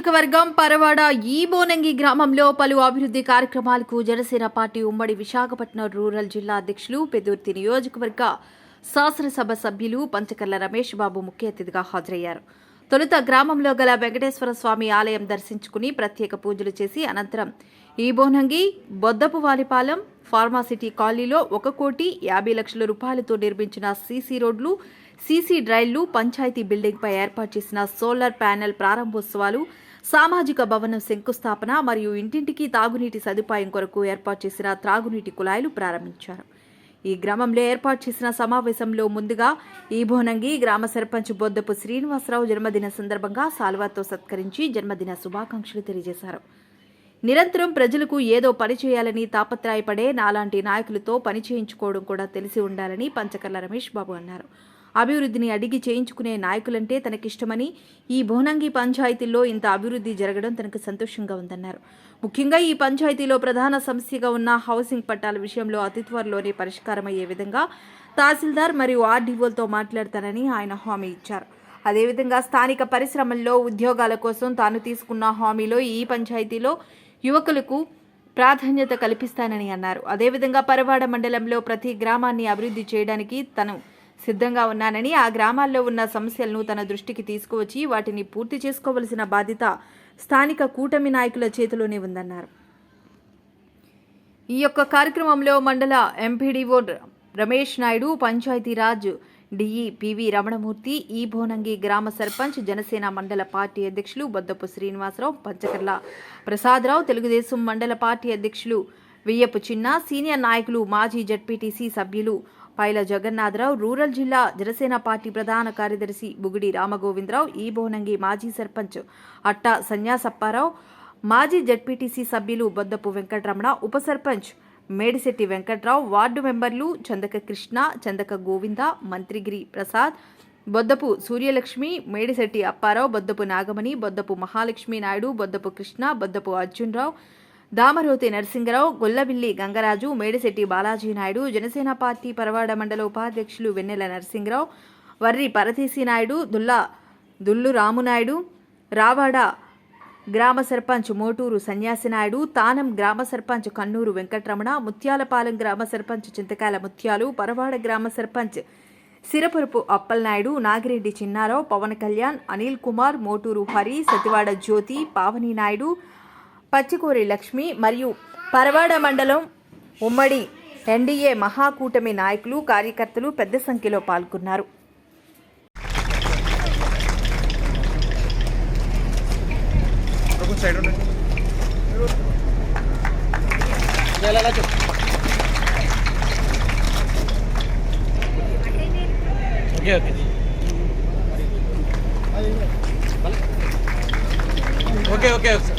నియోజకవర్గం పరవాడ ఈ బోనంగి గ్రామంలో పలు అభివృద్ధి కార్యక్రమాలకు జనసేన పార్టీ ఉమ్మడి విశాఖపట్నం రూరల్ జిల్లా అధ్యక్షులు పెదుర్తి నియోజకవర్గ శాసనసభ సభ్యులు పంచకర్ల రమేష్ బాబు ముఖ్య అతిథిగా హాజరయ్యారు. తొలుత గ్రామంలో గల వెంకటేశ్వర స్వామి ఆలయం దర్శించుకుని ప్రత్యేక పూజలు చేసి అనంతరం ఈ బోనంగి బొద్దపు వాలిపాలెం ఫార్మాసిటీ కాలనీలో ఒక కోటి యాభై లక్షల రూపాయలతో నిర్మించిన సీసీ రోడ్లు సీసీ డ్రైళ్ళు పంచాయతీ బిల్డింగ్పై ఏర్పాటు చేసిన సోలార్ ప్యానెల్ ప్రారంభోత్సవాలు సామాజిక భవనం శంకుస్థాపన మరియు ఇంటింటికి తాగునీటి సదుపాయం కొరకు ఏర్పాటు చేసిన త్రాగునీటి కుళాయిలు ప్రారంభించారు. ఈ గ్రామంలో ఏర్పాటు చేసిన సమావేశంలో ముందుగా ఈ భోనంగి గ్రామ సర్పంచ్ బొద్దపు శ్రీనివాసరావు జన్మదిన సందర్భంగా సాల్వాతో సత్కరించి జన్మదిన శుభాకాంక్షలు తెలియజేశారు. నిరంతరం ప్రజలకు ఏదో పని చేయాలని తాపత్రాయపడే నాలాంటి నాయకులతో పని చేయించుకోవడం కూడా తెలిసి ఉండాలని పంచకర్ల రమేష్ బాబు అన్నారు. అభివృద్ధిని అడిగి చేయించుకునే నాయకులంటే తనకిష్టమని ఈ భోనంగి పంచాయతీల్లో ఇంత అభివృద్ధి జరగడం తనకు సంతోషంగా ఉందన్నారు. ముఖ్యంగా ఈ పంచాయతీలో ప్రధాన సమస్యగా ఉన్న హౌసింగ్ పట్టాల విషయంలో అతి త్వరలోనే పరిష్కారమయ్యే విధంగా తహసీల్దార్ మరియు ఆర్డీఓలతో మాట్లాడతానని ఆయన హామీ ఇచ్చారు. అదేవిధంగా స్థానిక పరిశ్రమల్లో ఉద్యోగాల కోసం తాను తీసుకున్న హామీలో ఈ పంచాయతీలో యువకులకు ప్రాధాన్యత కల్పిస్తానని అన్నారు. అదేవిధంగా పరవాడ మండలంలో ప్రతి గ్రామాన్ని అభివృద్ధి చేయడానికి తను సిద్ధంగా ఉన్నానని ఆ గ్రామాల్లో ఉన్న సమస్యలను తన దృష్టికి తీసుకువచ్చి వాటిని పూర్తి చేసుకోవలసిన బాధ్యత స్థానిక కూటమి నాయకుల చేతిలోనే ఉందన్నారు. ఈ యొక్క కార్యక్రమంలో మండల MPDO Ramesh Naidu Panchayati Raj DE PV Ramanamurthy ఈ భోనంగి గ్రామ సర్పంచ్ జనసేన మండల పార్టీ అధ్యక్షులు బొద్దపు శ్రీనివాసరావు పంచకర్ల ప్రసాదరావు తెలుగుదేశం మండల పార్టీ అధ్యక్షులు వియ్యపు చిన్న సీనియర్ నాయకులు మాజీ జడ్పీటీసీ సభ్యులు పైల జగన్నాథరావు రూరల్ జిల్లా జనసేన పార్టీ ప్రధాన కార్యదర్శి బుగిడి రామగోవిందరావు ఈ బోనంగి మాజీ సర్పంచ్ అట్టా సన్యాసప్పారావు మాజీ జడ్పీటీసీ సభ్యులు బొద్దపు వెంకటరమణ ఉప సర్పంచ్ మేడిశెట్టి వెంకట్రావు వార్డు మెంబర్లు చందక కృష్ణ చందక గోవింద మంత్రిగిరి ప్రసాద్ బొద్దపు సూర్యలక్ష్మి మేడిశెట్టి అప్పారావు బొద్దపు నాగమణి బొద్దపు మహాలక్ష్మి నాయుడు బొద్దపు కృష్ణ బొద్దపు అర్జున్రావు దామరోతి నరసింగరావు గొల్లవిల్లి గంగరాజు మేడిశెట్టి బాలాజీ నాయుడు జనసేన పార్టీ పరవాడ మండల ఉపాధ్యక్షులు వెన్నెల నరసింగరావు వర్రి పరదేశీ నాయుడు దుల్లా దుల్లు రామునాయుడు రావాడ గ్రామ సర్పంచ్ మోటూరు సన్యాసి నాయుడు తానం గ్రామ సర్పంచ్ కన్నూరు వెంకటరమణ ముత్యాలపాలెం గ్రామ సర్పంచ్ చింతకాయల ముత్యాలు పరవాడ గ్రామ సర్పంచ్ సిరపురపు అప్పలనాయుడు నాగిరెడ్డి చిన్నారావు పవన్ కళ్యాణ్ అనిల్ కుమార్ మోటూరు హరి సతివాడ జ్యోతి పావని నాయుడు పచ్చికూరి లక్ష్మి మరియు పరవాడ మండలం ఉమ్మడి ఎన్డీఏ మహాకూటమి నాయకులు కార్యకర్తలు పెద్ద సంఖ్యలో పాల్గొన్నారు. Okay okay okay. Okay sir okay okay సంవత్సరం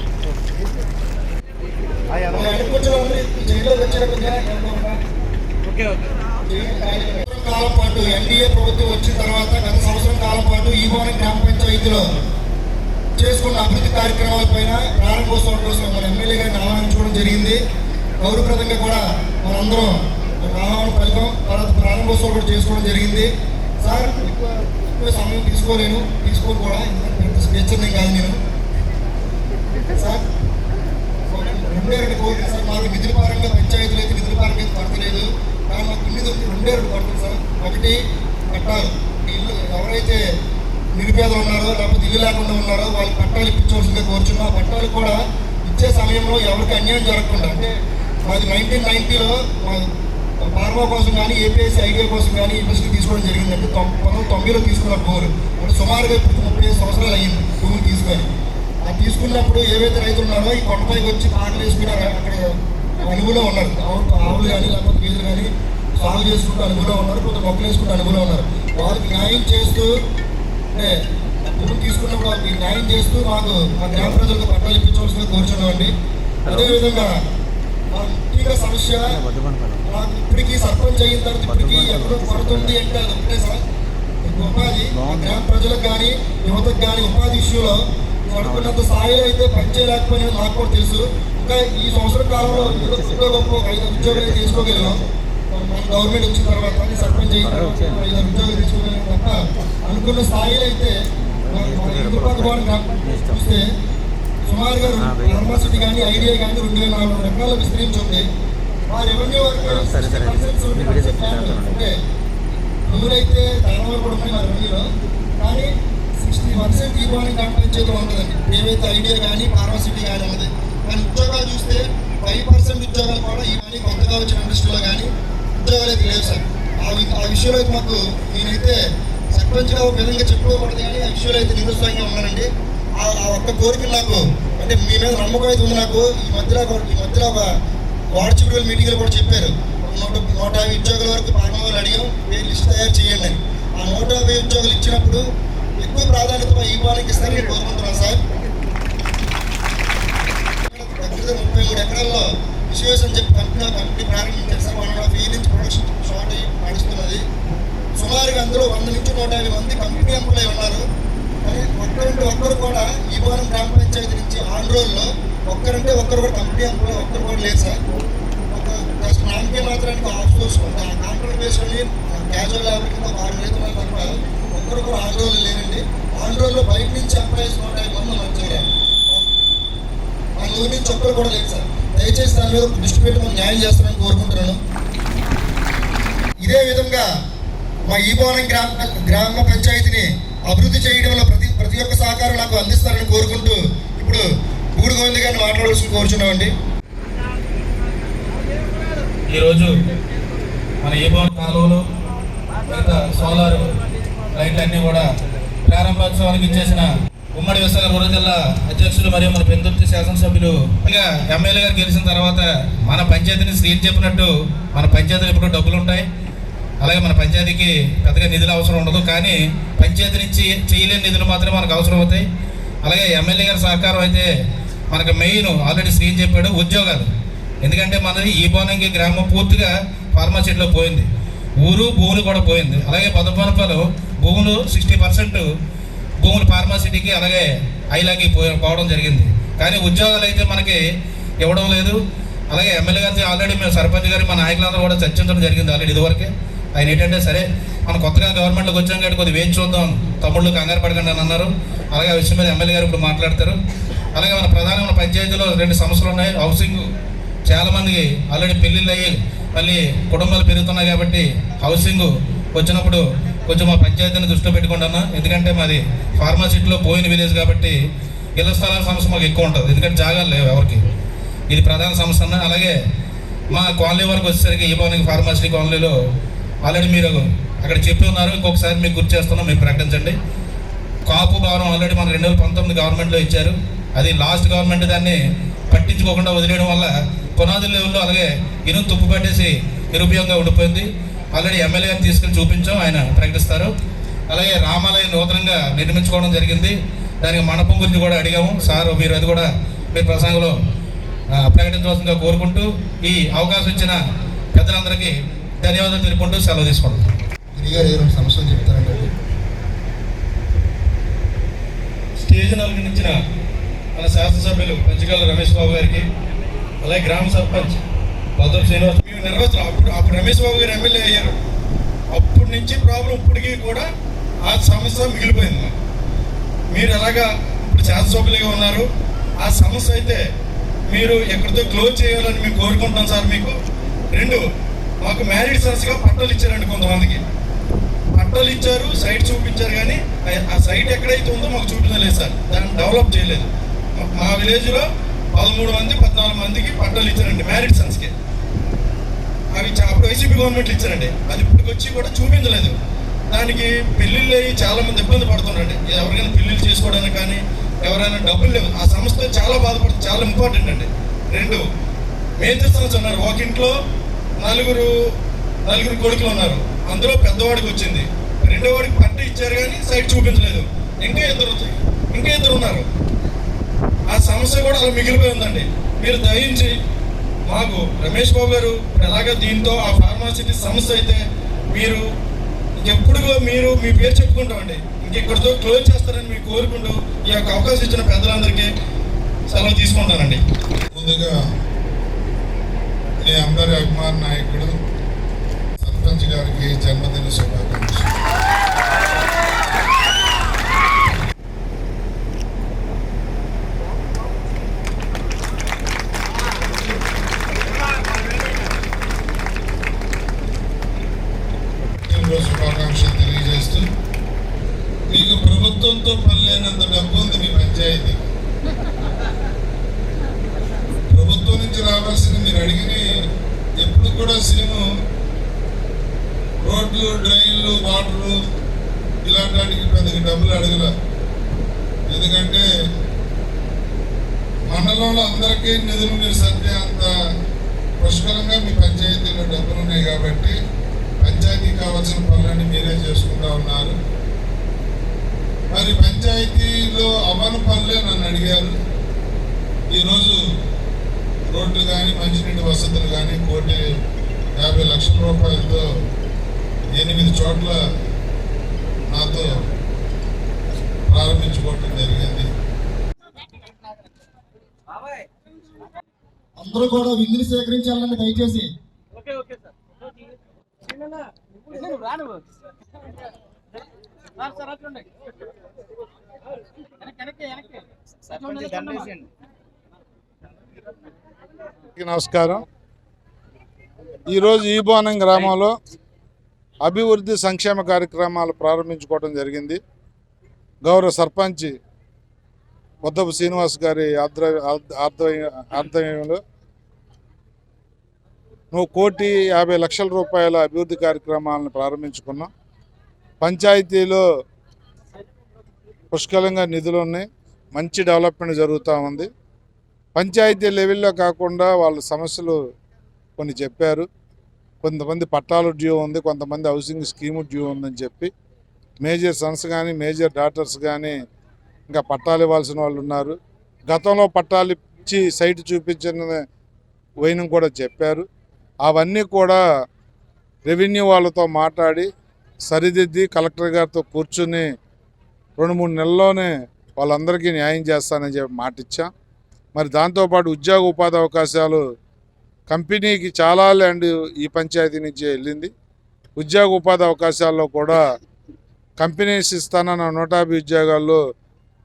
కాలం పాటు ఎన్డీఏ ప్రభుత్వం వచ్చిన తర్వాత గత సంవత్సరం కాలం పాటు ఈ భవన గ్రామ పంచాయతీలో చేసుకున్న అభివృద్ధి కార్యక్రమాలపైన ప్రారంభోత్సవం కోసం మన ఎమ్మెల్యే గారిని ఆహ్వానించుకోవడం జరిగింది గౌరవప్రదంగా కూడా మనందరం ఒక ఆహ్వానం పలికాం తర్వాత ప్రారంభోత్సవం కూడా చేసుకోవడం జరిగింది సార్ ఎక్కువ ఎక్కువ సమయం తీసుకోలేను తీసుకోను కూడా ఎందుకంటే పెద్ద కాదు నేను సార్ రెండే రెండు కోట్లు సార్ మాకు నిధుల పరంగా పంచాయతీ లేదు నిధుల పరంగా అయితే పడతలేదు. కానీ మాకు ఇల్లు దొరికి రెండే రెండు పడుతుంది సార్. ఒకటి పట్టాలు. ఇల్లు ఎవరైతే నిరుపేదలు ఉన్నారో లేకపోతే ఇల్లు లేకుండా ఉన్నారో వాళ్ళు పట్టాలు ఇప్పించవలసిందిగా కోరుచున్నాం. పట్టాలు కూడా ఇచ్చే సమయంలో ఎవరికి అన్యాయం జరగకుండా అంటే మాది నైన్టీన్ నైన్టీలో మా ఫార్మా కోసం కానీ ఏపీఎస్సీ ఐడియా కోసం కానీ ఇండస్ట్రీ తీసుకోవడం జరిగిందంటే తొం- పంతొమ్మిది తొంభైలో తీసుకున్న బోరు. అంటే సుమారుగా ఇప్పుడు ముప్పై ఐదు సంవత్సరాలు అయ్యింది భూమిని తీసుకొని. ఆ తీసుకున్నప్పుడు ఏవైతే రైతులు ఉన్నారో ఈ కొండపైకి వచ్చి పాటలు వేసుకుని అక్కడ అనుగులో ఉన్నారు. ఆవు ఆవులు కానీ లేకపోతే గేదెలు కానీ సాగు చేసుకుంటూ అనుగులో ఉన్నారు కొంత మొక్కలు వేసుకుంటూ అనుగులో ఉన్నారు. వారికి న్యాయం చేస్తూ అంటే భూమి తీసుకున్నప్పుడు వారికి న్యాయం చేస్తూ మాకు మా గ్రామ ప్రజలకు పట్టాలు ఇప్పించవలసిందిగా కోరుచున్నామండి అదేవిధంగా ముఖ్యంగా సమస్య నాకు ఇప్పటికీ సర్పంచ్ అయిన తర్వాత ఇప్పటికీ ఎక్కడో పడుతుంది అంటే అది ఒకటే సార్. ఉపాధి మా గ్రామ ప్రజలకు కానీ యువతకు కానీ ఉపాధి ఇష్యూలో అనుకున్నంత స్థాయిలో అయితే పనిచేయలేకపోయినా నాకు కూడా తెలుసు. ఇంకా ఈ సంవత్సరం కాలంలో కొద్దిగా గొప్ప ఐదు ఉద్యోగాలు తీసుకోగలిగాం మన గవర్నమెంట్ వచ్చిన తర్వాత సర్పంచ్ ఐదు ఉద్యోగాలు తీసుకోగలిగాం తప్ప అనుకున్న స్థాయిలో అయితే చూస్తే సుమారుగా ఫార్మాసిటీ కానీ ఐడియా కానీ రెండు వేల నాలుగు ఎకరాలు విస్తరించి ఉంది మా రెవెన్యూ ఊరైతే చాలా కూడా ఉన్నాయి రెవెన్యూలో కానీ సిక్స్టీ పర్సెంట్ ఈ కంపెనీ పంచాయతీ ఉంటుందండి. ఏవైతే ఐడియా కానీ ఫార్మసిటీ కానీ ఉన్నది. కానీ ఉద్యోగాలు చూస్తే ఫైవ్ పర్సెంట్ ఉద్యోగాలు కూడా ఈ కొత్తగా వచ్చిన ఇండస్ట్రీలో కానీ ఉద్యోగాలు అయితే లేవు సార్. ఆ వి- ఆ విషయంలో అయితే మాకు నేనైతే సర్పంచ్గా ఒక విధంగా చెప్పుకోకూడదు కానీ ఆ విషయంలో అయితే నిరుత్సాహంగా ఉన్నానండి. ఆ ఆ ఒక్క కోరిక నాకు అంటే మీ మీద నమ్మకం అయితే ఉంది నాకు. ఈ మధ్యలో ఈ మధ్యలో ఒక వార్డు చివరి మీటింగ్లో కూడా చెప్పారు. నూట నూట యాభై ఉద్యోగాల వరకు పాల్గొనాలని అడిగాం. లిస్ట్ తయారు చేయండి అని. ఆ నూట యాభై ఉద్యోగాలు ఇచ్చినప్పుడు ఎక్కువ ప్రాధాన్యత ఈ వాళ్ళకి ఇస్తారని కోరుకుంటున్నాను సార్. దగ్గర ముప్పై మూడు ఎకరాల్లో విశ్వేశం చెప్పి కంపెనీ కంపెనీ ప్రారంభించారు sir. One and half year నుంచి ప్రొడక్షన్ షార్ట్ అయ్యి నడుస్తున్నది సుమారుగా అందులో వంద నుంచి నూట యాభై మంది కంపెనీ ఎంప్లాయ్ ఉన్నారు. కానీ ఒక్కరంటే ఒక్కరు కూడా ఈ వారం గ్రామ పంచాయతీ నుంచి ఆన్ రోజుల్లో ఒక్కరంటే ఒక్కరు కూడా కంపెనీ ఎంప్లాయ్ ఒక్కరు కూడా లేదు సార్. ఒక జస్ట్ నామకే మాత్రానికి ఆఫ్ చూసుకుంటే ఆ కాంట్రాక్ట్ బేస్ని క్యాజువల్ లేబర్ కింద వారు రైతులు తప్ప ఒక్కరు కూడా ఆన్ లేరండి. ఆన్ బయట నుంచి ఎంప్లాయీస్ నూట యాభై మంది వచ్చారు మన ఊరి నుంచి ఒక్కరు కూడా లేదు సార్. దయచేసి దాని మీద దృష్టి పెట్టి మనం న్యాయం చేస్తామని కోరుకుంటున్నాను. ఇదే విధంగా మా ఈ భవనం గ్రామ గ్రామ పంచాయతీని అభివృద్ధి చేయడంలో ప్రతి ప్రతి ఒక్క సహకారం నాకు అందిస్తారని కోరుకుంటూ ఇప్పుడు గూడు గోవింద్ గారిని మాట్లాడవలసి కోరుచున్నామండి. ఈరోజు మన ఈ భవన కాలువలు మిగతా సోలార్ లైట్లన్నీ కూడా ప్రారంభోత్సవానికి ఇచ్చేసిన ఉమ్మడి విశాఖ రూరల్ జిల్లా అధ్యక్షులు మరియు మన పెందుర్తి శాసనసభ్యులు ఇంకా ఎమ్మెల్యే గారు గెలిచిన తర్వాత మన పంచాయతీని స్క్రీన్ చెప్పినట్టు మన పంచాయతీలు ఇప్పుడు డబ్బులు ఉంటాయి అలాగే మన పంచాయతీకి పెద్దగా నిధులు అవసరం ఉండదు. కానీ పంచాయతీ నుంచి చేయలేని నిధులు మాత్రమే మనకు అవసరం అవుతాయి. అలాగే ఎమ్మెల్యే గారి సహకారం అయితే మనకు మెయిన్ ఆల్రెడీ స్క్రీన్ చెప్పాడు ఉద్యోగాలు. ఎందుకంటే మనది ఈ భవనంకి గ్రామం పూర్తిగా ఫార్మాసిటీలో పోయింది. ఊరు భూములు కూడా పోయింది. అలాగే పదపనపలు భూములు సిక్స్టీ పర్సెంట్ భూములు ఫార్మాసిటీకి అలాగే ఐలాకి పోవడం జరిగింది. కానీ ఉద్యోగాలు అయితే మనకి ఇవ్వడం లేదు. అలాగే ఎమ్మెల్యే గారి ఆల్రెడీ మేము సర్పంచ్ గారి మా నాయకులందరూ కూడా చర్చించడం జరిగింది ఆల్రెడీ ఇదివరకే. ఆయన ఏంటంటే సరే మనం కొత్తగా గవర్నమెంట్లోకి వచ్చాం కాబట్టి కొద్దిగా వేచి చూద్దాం. తమ్ముళ్ళు కంగారు పడకండి అని అన్నారు. అలాగే ఆ విషయం మీద ఎమ్మెల్యే గారు ఇప్పుడు మాట్లాడతారు. అలాగే మన ప్రధానమైన పంచాయతీలో రెండు సమస్యలు ఉన్నాయి. హౌసింగ్ చాలామందికి ఆల్రెడీ పెళ్ళిళ్ళు అయ్యి మళ్ళీ కుటుంబాలు పెరుగుతున్నాయి కాబట్టి హౌసింగ్ వచ్చినప్పుడు కొంచెం మా పంచాయతీని దృష్టిలో పెట్టుకుంటున్నా ఎందుకంటే మాది ఫార్మాసిటీలో పోయిన విలేజ్ కాబట్టి ఇళ్ళ స్థలాల సమస్య మాకు ఎక్కువ ఉంటుంది. ఎందుకంటే జాగాలు లేవు ఎవరికి. ఇది ప్రధాన సమస్య అన్న. అలాగే మా కాలనీ వరకు వచ్చేసరికి ఈ భవనికి ఫార్మాసిటీ కాలనీలో ఆల్రెడీ మీరు అక్కడ చెప్పి ఉన్నారు. ఇంకొకసారి మీకు గుర్తు చేస్తున్నాం మీరు ప్రకటించండి. కాపు భవనం ఆల్రెడీ మన రెండు వేల పంతొమ్మిది గవర్నమెంట్లో ఇచ్చారు. అది లాస్ట్ గవర్నమెంట్ దాన్ని పట్టించుకోకుండా వదిలేయడం వల్ల పునాది లెవెల్లో అలాగే ఇనుము తుప్పు పట్టేసి నిరుపయోగంగా ఉండిపోయింది. ఆల్రెడీ ఎమ్మెల్యే తీసుకెళ్ళి చూపించాం ఆయన ప్రకటిస్తారు. అలాగే రామాలయం నూతనంగా నిర్మించుకోవడం జరిగింది. దానికి మండపం గురించి కూడా అడిగాము. సార్ మీరు అది కూడా మీ ప్రసంగంలో ప్రకటించవలసిందిగా కోరుకుంటూ ఈ అవకాశం ఇచ్చిన పెద్దలందరికీ ధన్యవాదాలు తెలుపుకుంటూ సెలవు తీసుకుంటాం గిరిగారు సమస్యలు చెప్తారంటే స్టేజ్ అలంకరించిన మన శాసనసభ్యులు పంచకాల రమేష్ బాబు గారికి అలాగే గ్రామ సర్పంచ్ శ్రీనివాస్ మేము నిర్వహిస్తాం అప్పుడు అప్పుడు రమేష్ బాబు గారు ఎమ్మెల్యే అయ్యారు. అప్పటి నుంచి ప్రాబ్లం ఇప్పటికీ కూడా ఆ సమస్య మిగిలిపోయింది. మీరు ఎలాగా ఇప్పుడు శాసనసభ్యులుగా ఉన్నారు? ఆ సమస్య అయితే మీరు ఎక్కడితో క్లోజ్ చేయాలని మేము కోరుకుంటాం సార్ మీకు. రెండు మాకు మ్యారీడ్ సన్స్గా పట్టాలు ఇచ్చారండి కొంతమందికి. పట్టాలు ఇచ్చారు సైట్ చూపించారు కానీ ఆ- సైట్ ఎక్కడైతే ఉందో మాకు చూపించలేదు సార్. దాన్ని డెవలప్ చేయలేదు. మా- మా విలేజ్లో పదమూడు మంది పద్నాలుగు మందికి పట్టాలు ఇచ్చారండి మ్యారీడ్ సన్స్కి అవి చా- అప్పుడు వైసీపీ గవర్నమెంట్ ఇచ్చారండి. అది ఇప్పటికి వచ్చి కూడా చూపించలేదు. దానికి పెళ్ళిళ్ళు అయ్యి చాలామంది ఇబ్బంది పడుతున్నారండి. ఎవరికైనా పెళ్ళిళ్ళు చేసుకోవడానికి కానీ ఎవరైనా డబ్బులు లేవు. ఆ సంస్థ చాలా బాధపడుతుంది. చాలా ఇంపార్టెంట్ అండి. రెండు మేజర్ సంస్థ ఉన్నారు. ఒక ఇంట్లో నలుగురు నలుగురు కొడుకులు ఉన్నారు. అందులో పెద్దవాడికి వచ్చింది. రెండో వాడికి పంట ఇచ్చారు కానీ సైట్ చూపించలేదు. ఇంకా ఇద్దరు ఇంకా ఇద్దరు ఉన్నారు. ఆ సమస్య కూడా అలా మిగిలిపోయి ఉందండి. మీరు దయించి మాకు రమేష్ బాబు గారు ఎలాగ దీంతో ఆ ఫార్మాసిటీ సమస్య అయితే మీరు ఎప్పుడు మీరు మీ పేరు చెప్పుకుంటామండి. ఇంకెక్కడితో క్లోజ్ చేస్తారని మీకు కోరుకుంటూ ఈ యొక్క అవకాశం ఇచ్చిన పెద్దలందరికీ సెలవు తీసుకుంటానండి. ముందుగా మీ అందరి అభిమాన నాయకుడు సర్పంచ్ గారికి జన్మదిన శుభాకాంక్షలు ప్రభుత్వం నుంచి రావాల్సింది మీరు అడిగిన ఎప్పుడు కూడా సీను రోడ్లు డ్రైన్లు వాటరు ఇలాంటి పెద్దగా డబ్బులు అడగల. ఎందుకంటే మండలంలో అందరికీ నిధులు మీరు సర్దే అంత పుష్కలంగా మీ పంచాయతీలో డబ్బులు ఉన్నాయి కాబట్టి పంచాయతీకి కావాల్సిన పనులన్నీ మీరే చేసుకుంటా ఉన్నారు. మరి పంచాయతీలో అమలు పనులే నన్ను అడిగారు. ఈరోజు రోడ్లు కానీ మంచినీటి వసతులు కానీ కోటి యాభై లక్షల రూపాయలతో ఎనిమిది చోట్ల నాతో ప్రారంభించుకోవటం జరిగింది. అందరూ కూడా విందుని సేకరించాలని దయచేసి. Okay okay sir. నువ్వు రా నువ్వు సార్ సార్ అట్లుండే వెనక్కి వెనక్కి వెనక్కి సర్పంచ్ దండేసేయండి అందరికీ నమస్కారం. ఈరోజు ఈబోనం గ్రామంలో అభివృద్ధి సంక్షేమ కార్యక్రమాలు ప్రారంభించుకోవడం జరిగింది. గౌరవ సర్పంచ్ ఉద్దపు శ్రీనివాస్ గారి ఆధ్వర్య ఆధ్వర్య- ఆధ్వర్యంలో నువ్వు కోటి యాభై లక్షల రూపాయల అభివృద్ధి కార్యక్రమాలను ప్రారంభించుకున్నాం పంచాయతీలో పుష్కలంగా నిధులు ఉన్నాయి. మంచి డెవలప్మెంట్ జరుగుతూ ఉంది. పంచాయతీ లెవెల్లో కాకుండా వాళ్ళ సమస్యలు కొన్ని చెప్పారు. కొంతమంది పట్టాలు డ్యూ ఉంది కొంతమంది హౌసింగ్ స్కీము డ్యూ ఉందని చెప్పి మేజర్ సన్స్ కానీ మేజర్ డాటర్స్ కానీ ఇంకా పట్టాలు ఇవ్వాల్సిన వాళ్ళు ఉన్నారు. గతంలో పట్టాలు ఇచ్చి సైట్ చూపించిన వైనం కూడా చెప్పారు. అవన్నీ కూడా రెవెన్యూ వాళ్ళతో మాట్లాడి సరిదిద్ది కలెక్టర్ గారితో కూర్చుని రెండు మూడు నెలల్లోనే వాళ్ళందరికీ న్యాయం చేస్తానని చెప్పి మాటిచ్చాం. మరి దాంతోపాటు ఉద్యోగ ఉపాధి అవకాశాలు కంపెనీకి చాలా ల్యాండ్ ఈ పంచాయతీ నుంచి వెళ్ళింది. ఉద్యోగ ఉపాధి అవకాశాల్లో కూడా కంపెనీస్ ఇస్తానన్న నూట యాభై ఉద్యోగాల్లో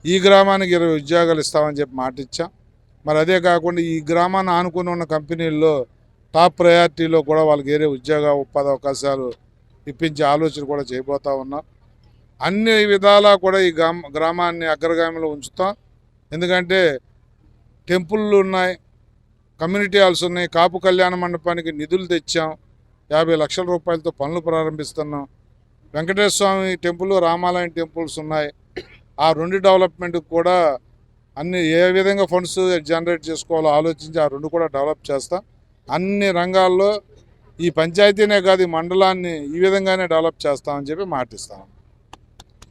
ఈ గ్రామానికి ఇరవై ఉద్యోగాలు ఇస్తామని చెప్పి మాట ఇచ్చాం. మరి అదే కాకుండా ఈ గ్రామాన్ని ఆనుకుని ఉన్న కంపెనీల్లో టాప్ ప్రయారిటీలో కూడా వాళ్ళకి వేరే ఉద్యోగ ఉపాధి అవకాశాలు ఇప్పించే ఆలోచన కూడా చేయబోతా ఉన్నాం. అన్ని విధాలా కూడా ఈ గ్రామాన్ని అగ్రగామిలో ఉంచుతాం. ఎందుకంటే టెంపుల్లు ఉన్నాయి కమ్యూనిటీ హాల్స్ ఉన్నాయి. కాపు కళ్యాణ మండపానికి నిధులు తెచ్చాం. యాభై లక్షల రూపాయలతో పనులు ప్రారంభిస్తున్నాం. వెంకటేశ్వర స్వామి టెంపుల్ రామాలయం టెంపుల్స్ ఉన్నాయి. ఆ రెండు డెవలప్మెంట్కి కూడా అన్ని ఏ విధంగా ఫండ్స్ జనరేట్ చేసుకోవాలో ఆలోచించి ఆ రెండు కూడా డెవలప్ చేస్తాం. అన్ని రంగాల్లో ఈ పంచాయతీనే కాదు ఈ మండలాన్ని ఈ విధంగానే డెవలప్ చేస్తామని చెప్పి మాటిస్తాం.